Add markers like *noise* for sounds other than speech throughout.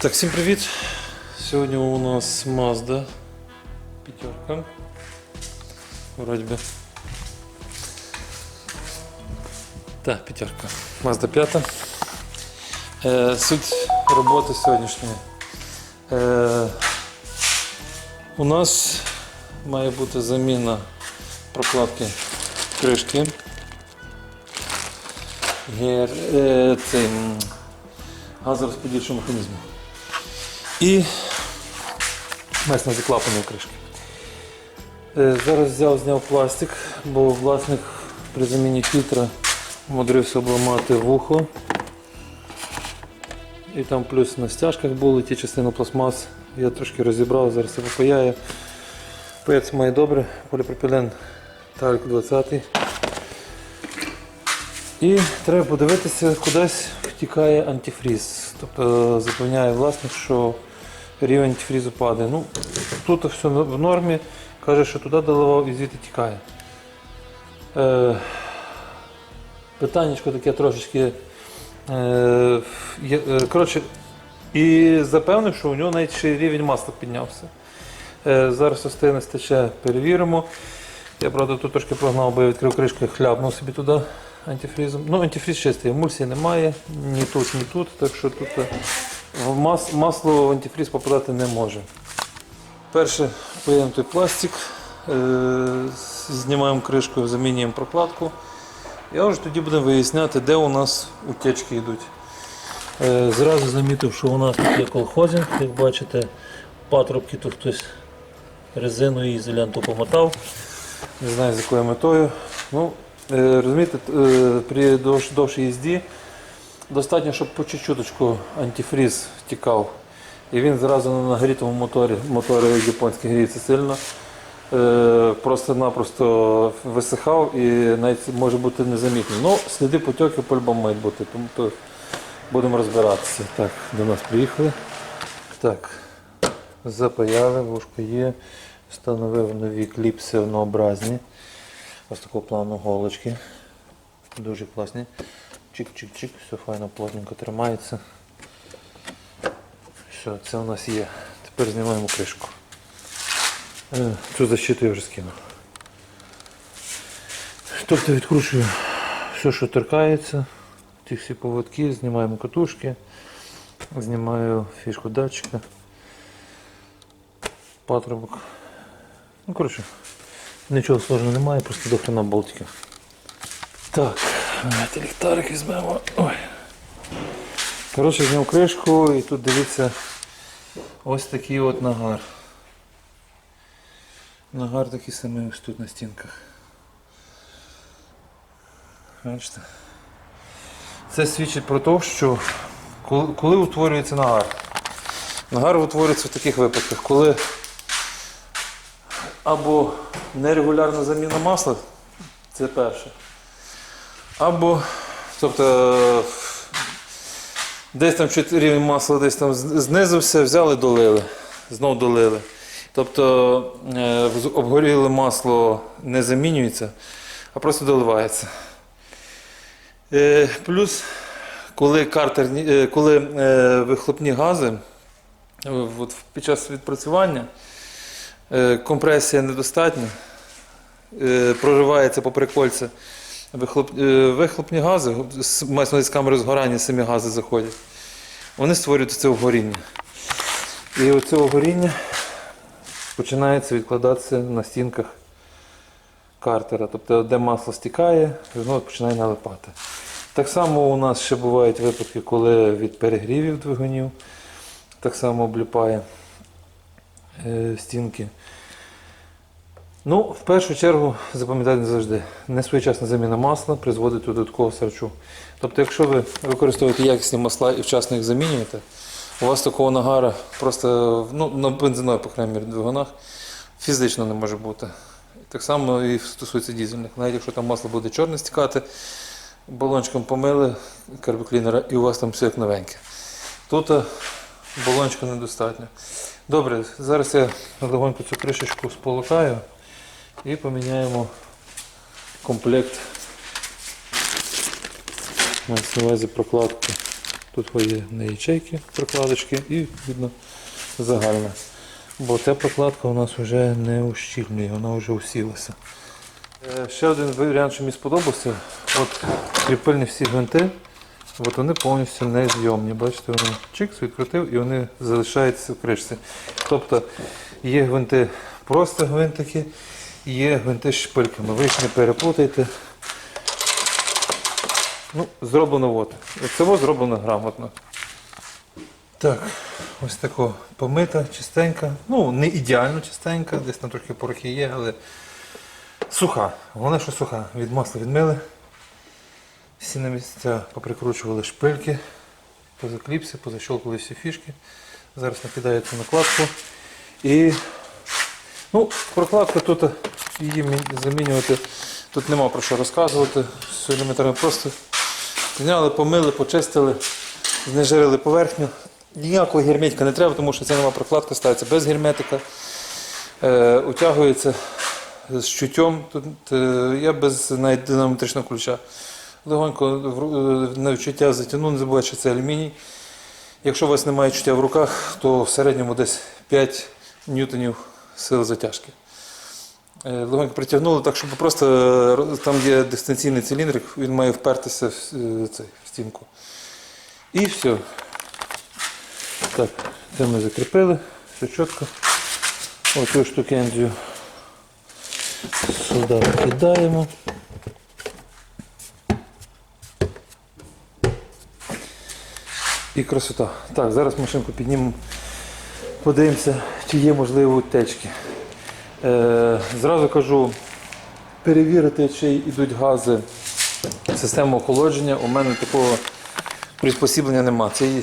Так, всім привіт! Сьогодні у нас Mazda п'ятерка. Вроді би. Так, п'ятерка. Mazda 5. Е, суть роботи сьогоднішньої. Е, у нас має бути заміна прокладки кришки. Гер, е, цей, газорозподільчого механізму. І месна заклапаної кришки. Е, Зараз взяв, зняв пластик, бо власник при заміні фільтра умудрився обламати вухо. І там плюс на стяжках були ті частини пластмас. Я трошки розібрав, зараз це попаяю. Пається має добре, поліпропілен Талік 20. І треба подивитися, кудись втікає антифріз. Тобто запевняє власник, що рівень антифрізу падає. Ну, тут все в нормі. Каже, що туди доливав і звідти тікає. Е, питаннячко таке трошечки. Е, е, коротше, і запевнив, що у нього навіть ще рівень масла піднявся. Е, зараз остане стече, перевіримо. Я, правда, тут трошки прогнав, бо я відкрив кришку і хляпнув собі туди антифрізом. Ну, антифріз чистий, емульсії немає, ні тут, ні тут, так що тут е, в мас, масло в антифріз попадати не може. Перше поїдемо той пластик, е, знімаємо кришку, замінюємо прокладку. І вже тоді будемо виясняти, де у нас утечки йдуть. Е, Зразу замітив, що у нас тут є колхозинг, як бачите, патрубки тут хтось резиною і ізоленту помотав. Не знаю з якою метою. Ну, е, розумієте, е, при довш- довшій їзді достатньо, щоб по чуть-чуточку антифріз втікав. І він зразу на нагрітому моторі, мотори японські гріються сильно. е, Просто-напросто висихав і навіть може бути незамітний. Ну, сліди потьоків по-любому мають бути, тому то будемо розбиратися. Так, до нас приїхали. Так, запаяли, вушко є. Встановив нові кліпси однообразні. Ось такого плану голочки. Дуже класні. Чик-чик-чик, все файно, плотненько тримається. Все, це у нас є. Тепер знімаємо кришку. Е, Цю защиту я вже скинув. Тобто відкручую все, що торкається. Ті всі поводки, знімаємо катушки, знімаю фішку датчика, патрубок. Ну, коротше, нічого сложного немає, просто до хрена болтики. Так, давайте ліхтарик візьмемо. Ой. Коротше, зняв кришку і тут дивіться ось такий от нагар. Нагар такий самий ось тут на стінках. Бачите? Це свідчить про те, що коли, коли утворюється нагар. Нагар утворюється в таких випадках, коли або нерегулярна заміна масла, це перше. Або, тобто, десь там рівень масла десь там знизився, взяли, долили, знов долили. Тобто е, обгоріле масло не замінюється, а просто доливається. Е, Плюс, коли, картерні, е, коли вихлопні гази під час відпрацювання компресія недостатня, е, проривається попри кольця. Вихлоп, е, вихлопні гази, увазі з камери згорання самі гази заходять. Вони створюють це горіння. І оце горіння починається відкладатися на стінках картера. Тобто, де масло стікає, знову починає налипати. Так само у нас ще бувають випадки, коли від перегрівів двигунів так само обліпає е, стінки. Ну, в першу чергу, запам'ятайте завжди, несвоєчасна заміна масла призводить до додаткового сарчу. Тобто, якщо ви використовуєте якісні масла і вчасно їх замінюєте, у вас такого нагара просто ну, на бензинових, по крайній мірі, двигунах фізично не може бути. Так само і стосується дізельних. Навіть якщо там масло буде чорне стікати, балончиком помили карбоклінера і у вас там все як новеньке. Тут е, балончика недостатньо. Добре, зараз я легонько цю кришечку сполукаю і поміняємо комплект. На увазі прокладки. Тут є на ячейки прокладочки і відповідно загальна. Бо ця прокладка у нас вже не ущільнює, вона вже усілася. Е, Ще один варіант, що мені сподобався, от кріпильні всі гвинти, от вони повністю незйомні. Бачите, вони чикс відкрутив і вони залишаються в кришці. Тобто є гвинти просто гвинтики, є гвинти з шпильками. Ви їх не переплутайте. Ну, зроблено от. Це зроблено грамотно. Так, ось тако помита, чистенька. Ну, не ідеально чистенька, десь там трохи порохи є, але суха. Головне, що суха. Від масла відмили. Всі на місця поприкручували шпильки, позакліпси, позащолкали всі фішки. Зараз накидаю цю накладку. І ну, прокладка тут її замінювати. Тут нема про що розказувати. Все елементарно просто зняли, помили, почистили, знежирили поверхню. Ніякого герметика не треба, тому що це нова прокладка ставиться без герметика. Е, утягується з чуттям. Тут, е, я без навіть динамометричного ключа. Легонько е, на відчуття затягну, не забувайте, що це алюміній. Якщо у вас немає чуття в руках, то в середньому десь 5 ньютонів сил затяжки. Е, Легонько притягнули, так щоб просто е, там є дистанційний циліндрик, він має впертися в, цей, в стінку. І все. Так, це ми закріпили, все чітко. Оцю штукензію сюди кидаємо. І красота. Так, зараз машинку піднімемо, подивимося, чи є можливі утечки. Е, зразу кажу, перевірити, чи йдуть гази систему охолодження. У мене такого приспосіблення нема. Це є,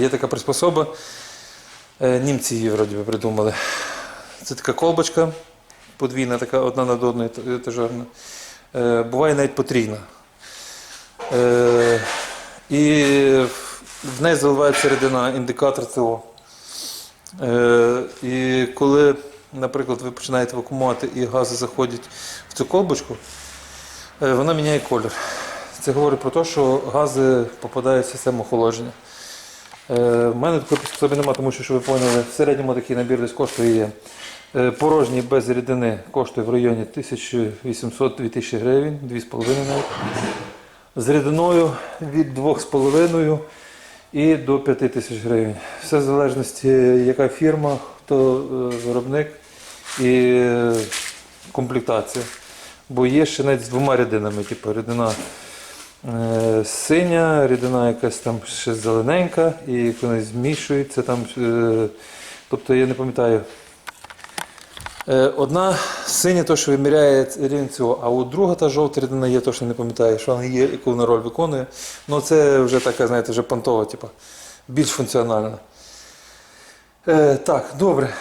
є така приспособа. Е, Німці її вроді би придумали. Це така колбочка подвійна, така одна над одною ет- етажерна. Е, Буває навіть потрійна. Е, І в неї заливається рідина, індикатор ЦО. Е, І коли, наприклад, ви починаєте вакуумувати і гази заходять в цю колбочку, е, вона міняє колір. Це говорить про те, що гази попадають в систему охолодження. Е, У мене такої приспособи немає, тому що, щоб ви поняли, в середньому такий набір десь коштує е, порожній без рідини коштує в районі 1800-2000 гривень, 2,5 навіть. З рідиною від 2,5 і до 5 тисяч гривень. Все в залежності, яка фірма, хто е, виробник і е, комплектація. Бо є навіть з двома рідинами, типу рідина е, синя, рідина якась там ще зелененька, і вони змішуються там. тобто я не пам'ятаю. Е, Одна синя, то, що виміряє рівень цього, а от друга та жовта рідина є, то, що не пам'ятаю, що вона є, яку вона роль виконує. Ну це вже така, знаєте, вже понтова, типу, більш функціональна. Е, так, добре.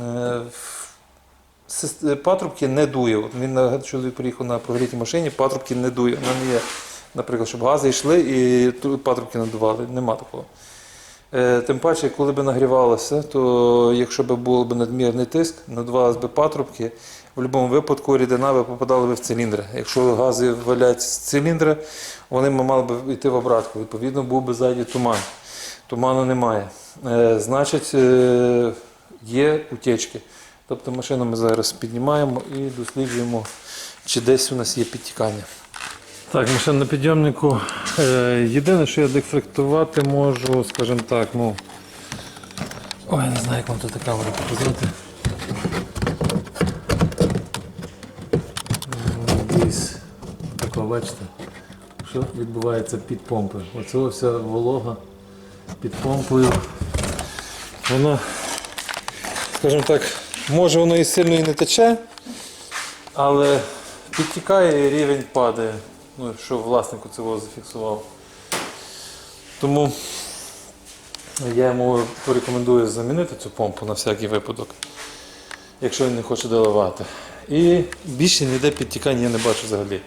Е, Патрубки не дує. От він чоловік приїхав на прогрітій машині, патрубки не дує. Вона не є, наприклад, щоб гази йшли і патрубки надували. Нема такого. Е, Тим паче, коли б нагрівалося, то якщо б був надмірний тиск, надувалися б патрубки, в будь-якому випадку рідина би попадала б в циліндри. Якщо гази валять з циліндра, вони мали б йти в обратку. Відповідно, був би ззаді туман. Туману немає. Е, Значить, е, є утечки. Тобто машину ми зараз піднімаємо і досліджуємо, чи десь у нас є підтікання. Так, машина на підйомнику. Е, Єдине, що я дефлектувати можу, скажімо так, ну. Ой, не знаю, як вам тут камеру показати. Десь так бачите, що відбувається під помпою. Оце вся волога під помпою. Воно, скажімо так, може воно і сильно і не тече, але підтікає і рівень падає. Ну, що власнику цього зафіксував. Тому я йому порекомендую замінити цю помпу на всякий випадок, якщо він не хоче доливати. І більше ніде підтікання я не бачу взагалі.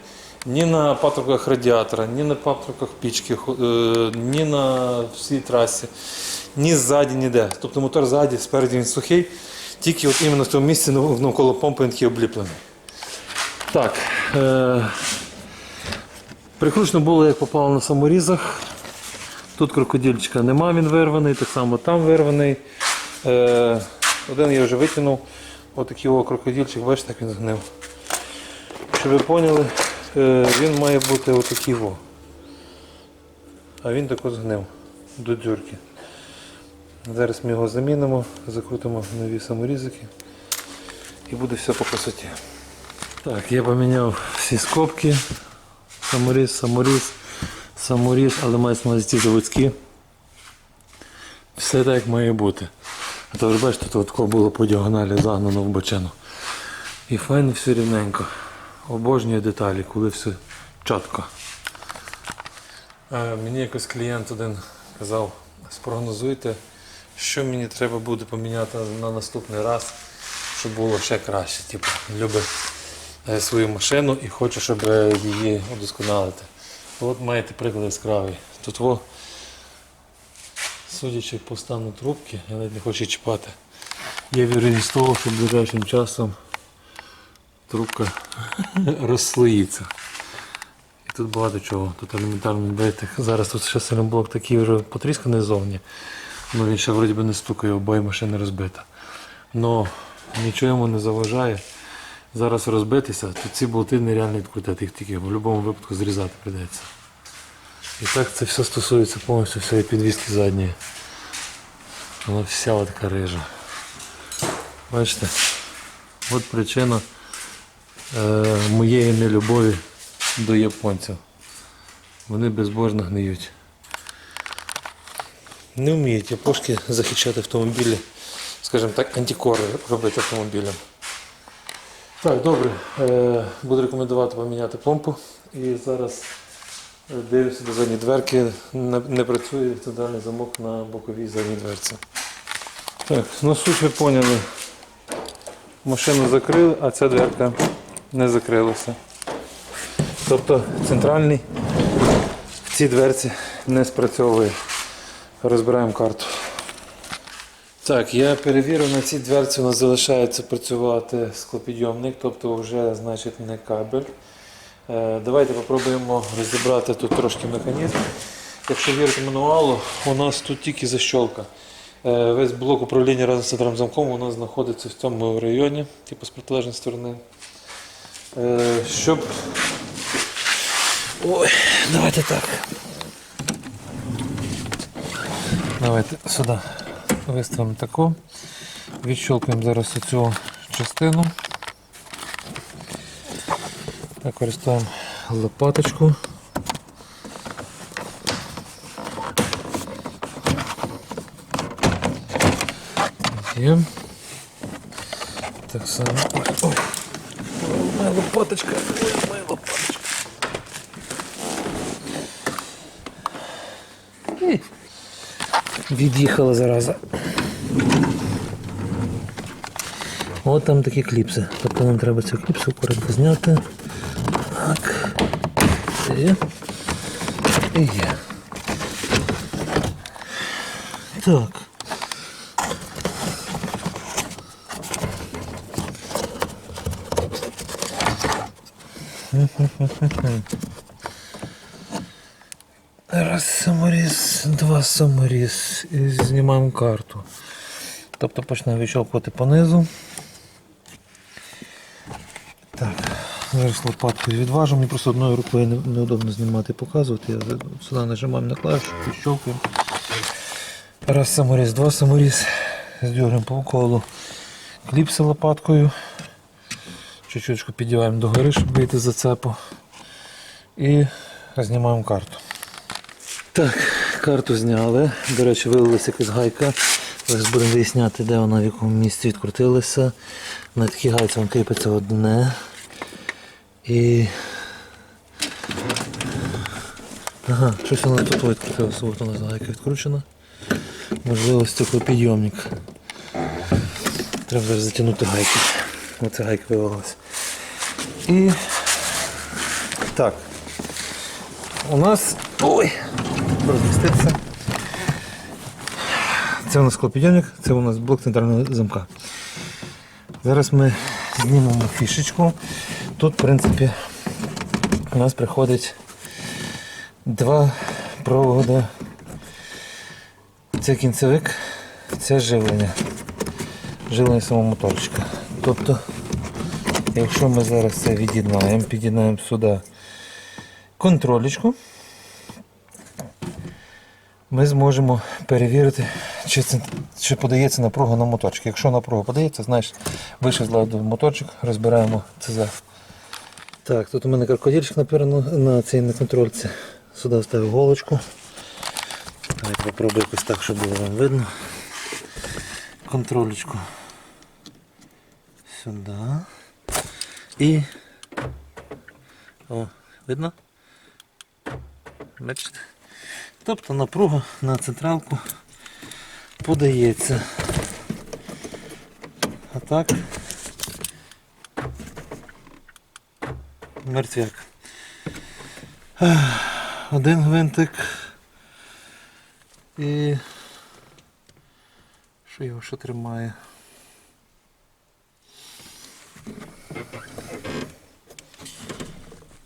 Ні на патрубках радіатора, ні на патрубках пічки, е, ні на всій трасі, ні ззаді, ніде. Тобто мотор ззаді, спереді він сухий, тільки от іменно в тому місці навколо помпи він такий обліплений. Так. Е- прикручено було, як попало на саморізах. Тут крокодильчика нема, він вирваний, так само там вирваний. Е- один я вже витягнув. Отакий о крокодильчик, бачите, як він згнив. Щоб ви поняли, е- він має бути отакий о. А він тако згнив до дзюрки. Зараз ми його замінимо, закрутимо нові саморізики і буде все по красоті. Так, я поміняв всі скобки. Саморіз, саморіз, саморіз, але мають на ці заводські. Все так як має бути. А то ви бачите, тут тако було по діагоналі загнано в бочину. І файно все рівненько. Обожнюю деталі, коли все чітко. Е, Мені якось клієнт один казав, спрогнозуйте, що мені треба буде поміняти на наступний раз, щоб було ще краще. Типу, любить свою машину і хоче, щоб е, її удосконалити. От маєте приклад яскравий. Тут во, судячи по стану трубки, я навіть не хочу чіпати. Є вірогідність того, що ближайшим часом трубка *laughs* розслоїться. І тут багато чого. Тут елементарно бити. Зараз тут ще силімблок такий вже потрісканий ззовні. Ну він ще вроді би не стукає, обоє машини розбита. Но нічого йому не заважає. Зараз розбитися, то ці болти нереально відкрутити, їх тільки в будь-якому випадку зрізати прийдеться. І так це все стосується повністю всієї підвіски задньої. Вона вся така рижа. Бачите? От причина е, моєї нелюбові до японців. Вони безбожно гниють. Не вміють япошки захищати автомобілі, скажімо так, антикори робити автомобілям. Так, добре. Е, буду рекомендувати поміняти помпу. І зараз е, дивлюся до задньої дверки. Не, працює центральний замок на боковій задній дверці. Так, ну суть ви поняли. Машину закрили, а ця дверка не закрилася. Тобто центральний в цій дверці не спрацьовує. Розбираємо карту. Так, я перевірив, на цій дверці у нас залишається працювати склопідйомник, тобто вже значить не кабель. Е, давайте спробуємо розібрати тут трошки механізм. Якщо вірити мануалу, у нас тут тільки защолка. Е, весь блок управління разом з центральним замком у нас знаходиться в цьому районі, типу з протилежної сторони. Е, щоб Ой, давайте так. Давайте сюди виставимо таку. Відщолкуємо зараз цю частину. Використовуємо лопаточку. Є. Так само. Ой. Моя лопаточка. Ой, моя лопаточка. І Від'їхала зараза. От там такі кліпси. Тобто нам треба цю кліпсу коротко зняти. Так. Є. І є. Так. Раз Саморіз, два саморіз і знімаємо карту. Тобто почнемо відщолкувати понизу. Так, зараз лопаткою відважу. Мені просто одною рукою не- неудобно знімати і показувати. Я сюди нажимаємо на клавішу, відщолкуємо. Раз саморіз, два саморіз. Здергаємо по колу кліпси лопаткою. Чуть-чуть піддіваємо до гори, щоб вийти з зацепу. І знімаємо карту. Так, карту зняли. До речі, вилилася якась гайка. Зараз будемо виясняти, де вона в якому місці відкрутилася. На такій гайці вон кріпиться одне. І. Ага, щось воно тут відкрутилося, от нас гайка відкручена. Можливо, стеклопідйомник. Треба зараз затягнути гайки. Оце гайка вивалилась. І. Так. У нас. Ой! Розміститися. Це у нас склопідйомник, це у нас блок центрального замка. Зараз ми знімемо фішечку. Тут, в принципі, у нас приходить два проводи. Це кінцевик, це живлення. Живлення самого моторчика. Тобто, якщо ми зараз це від'єднаємо, під'єднаємо сюди контролечку, ми зможемо перевірити, чи, чи подається напруга на моторчик. Якщо напруга подається, значить вийшов з ладу моторчик, розбираємо ЦЗ. Так, тут у мене крокодильчик напевно на цій на контрольці. Сюди вставив голочку. Давайте попробую якось так, щоб було вам видно. Контролечку. Сюди. І. О, видно? Бачите? Тобто напруга на централку подається. А так. Мертвяк. Один гвинтик. І що його ще тримає?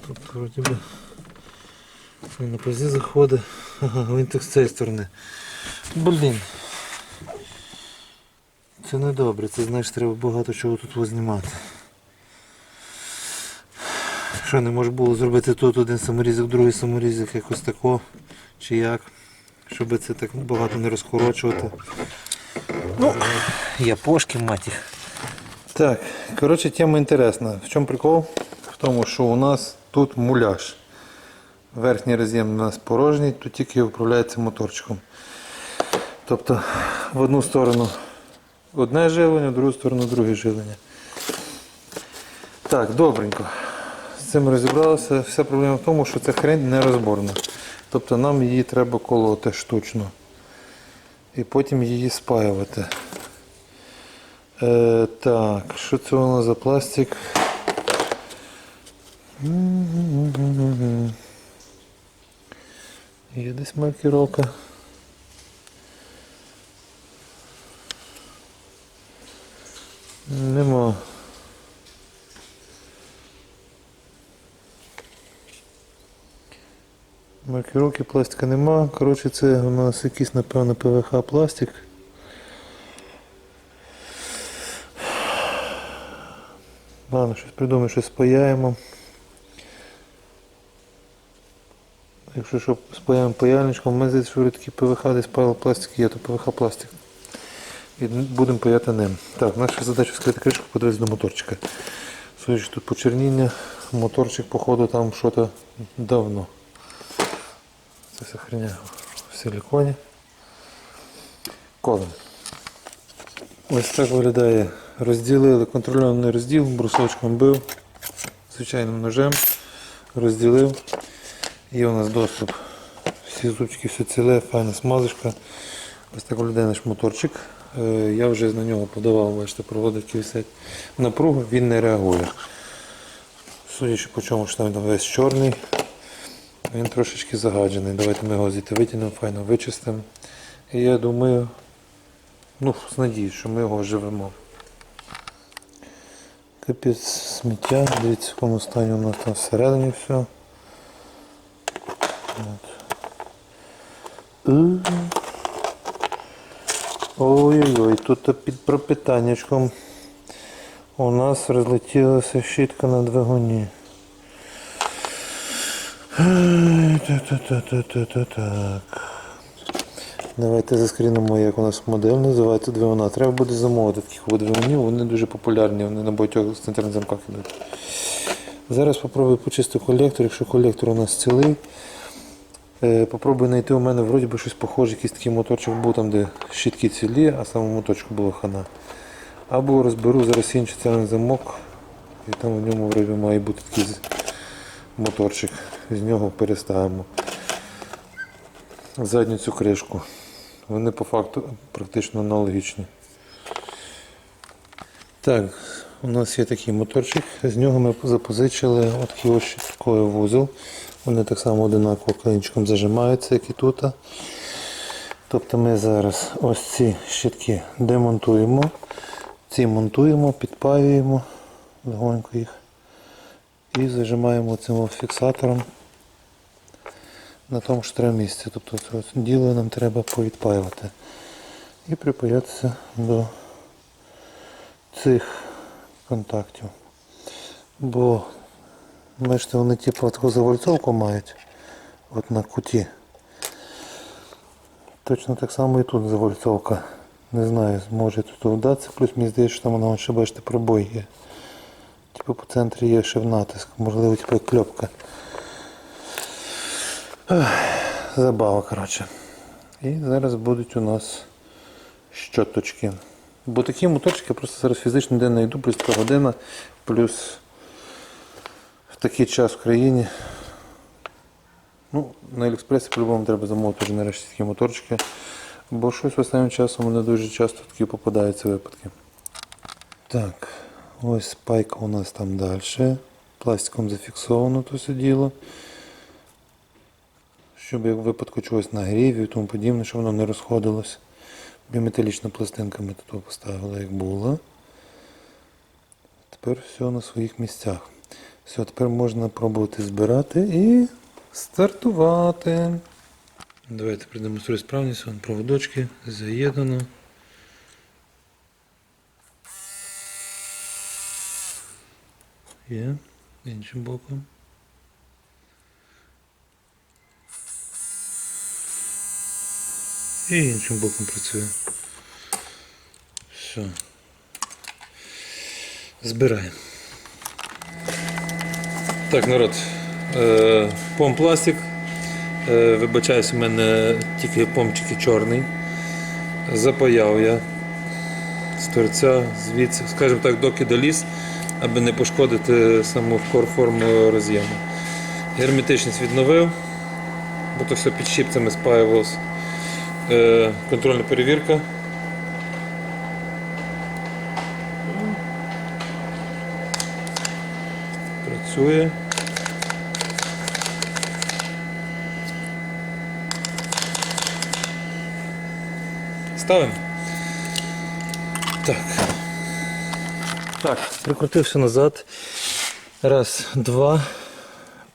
Тут вроді би він на позі заходить. Ага, гвинтик з цієї сторони. Блін. Це не добре, це значить треба багато чого тут познімати. Що не може було зробити тут один саморізок, другий саморізок, якось тако, чи як, щоб це так багато не розкорочувати. Ну, я пошки, мать їх. Так, коротше, тема інтересна. В чому прикол? В тому, що у нас тут муляж. Верхній роз'єм у нас порожній, тут тільки управляється моторчиком. Тобто в одну сторону одне живлення, в другу сторону друге живлення. Так, добренько. З цим розібралися. Вся проблема в тому, що ця хрень нерозборна. Тобто нам її треба колоти штучно. І потім її спаювати. Е, так, що це нас за пластик? Є десь маркіровка. Нема. Маркировки пластика нема. Коротше, це у нас якийсь, напевно, ПВХ пластик. Ладно, щось придумаємо, щось спаяємо. Якщо що спаяємо паяльничком, ми здається, що такі ПВХ десь паяли пластик є, то ПВХ пластик. І будемо паяти ним. Так, наша задача скрити кришку, подивитися до моторчика. Судячи тут почерніння, моторчик, походу, там що-то давно. Це вся хреня в силіконі. Колем. Ось так виглядає. Розділили контрольований розділ, брусочком бив, звичайним ножем, розділив. Є у нас доступ. Всі зубчики, все ціле, файна смазочка. Ось так виглядає наш моторчик. Е, Я вже на нього подавав, бачите, проводи, які висять. Напругу він не реагує. Судячи по чому, що там весь чорний, він трошечки загаджений. Давайте ми його звідти витягнемо, файно вичистимо. І я думаю, ну, з надією, що ми його живемо. Капець сміття, дивіться, в якому стані у нас там всередині все. Ой-ой-ой, тут під пропитаннячком у нас розлетілася щітка на двигуні. Так-так-так-так-так. Давайте заскрінемо, як у нас модель називається двигуна. Треба буде замовити таких двигунів, вони дуже популярні, вони на багатьох центральних замках йдуть. Зараз спробую почистити колектор, якщо колектор у нас цілий. Е, Попробую знайти у мене вроді би щось похоже, якийсь такий моторчик був там, де щітки цілі, а самому моточку було хана. Або розберу зараз інший цельний замок, і там в ньому вроді має бути такий моторчик. З нього переставимо задню цю кришку. Вони по факту практично аналогічні. Так, у нас є такий моторчик, з нього ми запозичили такий ось щитковий вузол. Вони так само одинаково клинчиком зажимаються, як і тут. Тобто ми зараз ось ці щитки демонтуємо, ці монтуємо, підпаюємо легонько їх і зажимаємо цим фіксатором на тому ж треба місці. Тобто це діло нам треба повідпаювати. І припаятися до цих контактів. Бо бачите, вони типу таку завальцовку мають от на куті. Точно так само і тут завальцовка. Не знаю, зможе тут вдатися, плюс мені здається, що там воно ще бачите пробой є. Типу по центрі є ще в натиск, можливо, типу кльопка. Забава, коротше. І зараз будуть у нас щоточки. Бо такі моторчики я просто зараз фізично ніде не йду, плюс така година, плюс такий час в країні. Ну, на Аліекспресі по-любому треба замовити вже нарешті такі моторчики. Бо щось останнім часом мене дуже часто такі попадаються випадки. Так, ось спайка у нас там далі. Пластиком зафіксовано то все діло. Щоб як в випадку чогось нагрів і тому подібне, щоб воно не розходилось. Біометалічна пластинка ми тут поставили як було. Тепер все на своїх місцях. Все, тепер можна пробувати збирати і стартувати. Давайте продемонструю справність. Вон проводочки заєднано. Є іншим боком. І іншим боком працює. Все. Збираємо. Так, народ. Е, помпластик. Е, вибачаюсь, у мене тільки помчики чорний. Запаяв я з торця, звідси, скажімо так, доки доліз, аби не пошкодити саму форму роз'єму. Герметичність відновив, бо то все під щипцями спаювалося. Е, контрольна перевірка. Працює. Ставимо. Так. Так, прикрутився назад. Раз, два.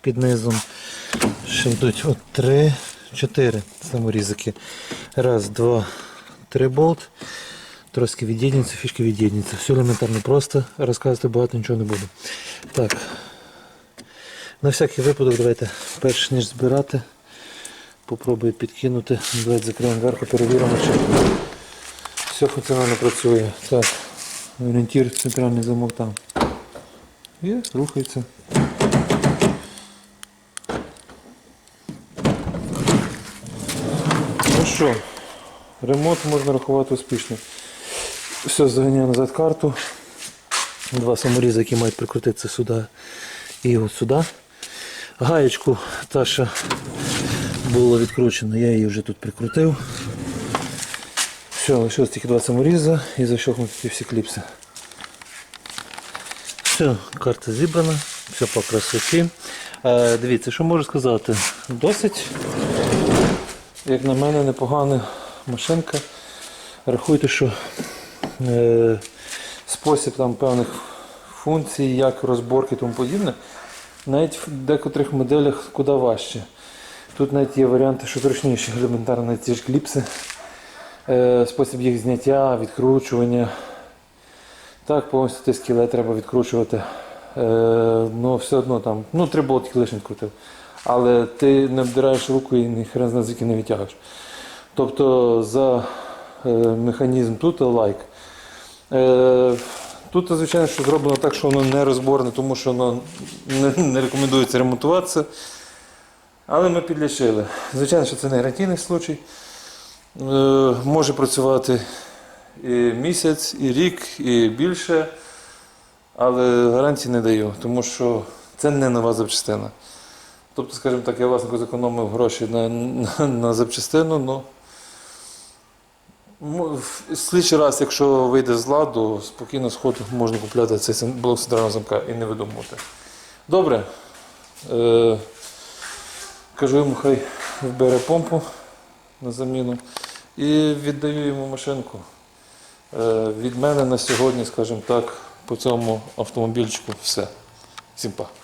Під низом. Ще йдуть от три, чотири саморізики. Раз, два, три болт. Трошки від'єднуються, фішки від'єднуються. Все елементарно просто. Розказувати багато нічого не буду. Так. На всякий випадок давайте перш ніж збирати. Попробую підкинути. Давайте закриємо зверху, перевіримо, чи все функціонально працює. Так, орієнтір, центральний замок там. Є, рухається. Ну що, ремонт можна рахувати успішним. Все, заганяю назад карту. Два саморізи, які мають прикрутитися сюди і от сюди. Гаєчку та що було відкручено, я її вже тут прикрутив. Все, лишилось тільки два саморіза і защелкнути всі кліпси. Все, карта зібрана, все по красоті. Е, дивіться, що можу сказати. Досить, як на мене, непогана машинка. Рахуйте, що е, спосіб там певних функцій, як розборки і тому подібне, навіть в декотрих моделях куди важче. Тут навіть є варіанти, що зручніші, елементарно ці ж кліпси, е, спосіб їх зняття, відкручування. Так, повністю той скелет треба відкручувати. Е, ну, все одно там, ну, три болтики лише відкрутив. Але ти не обдираєш руку і ні хрен знає, звідки не витягуєш. Тобто за е, механізм тут лайк. Тут, звичайно, що зроблено так, що воно не розборне, тому що воно не, не рекомендується ремонтуватися. Але ми підлічили. Звичайно, що це не гарантійний случай. Е, може працювати і місяць, і рік, і більше. Але гарантії не даю, тому що це не нова запчастина. Тобто, скажімо так, я власнику зекономив гроші на, на, на запчастину, ну. Слідчий раз, якщо вийде з ладу, спокійно сходу можна купляти цей блок центрального замка і не видумувати. Добре. Е, кажу йому, хай вбере помпу на заміну і віддаю йому машинку. Е, від мене на сьогодні, скажімо так, по цьому автомобільчику все. Всім па.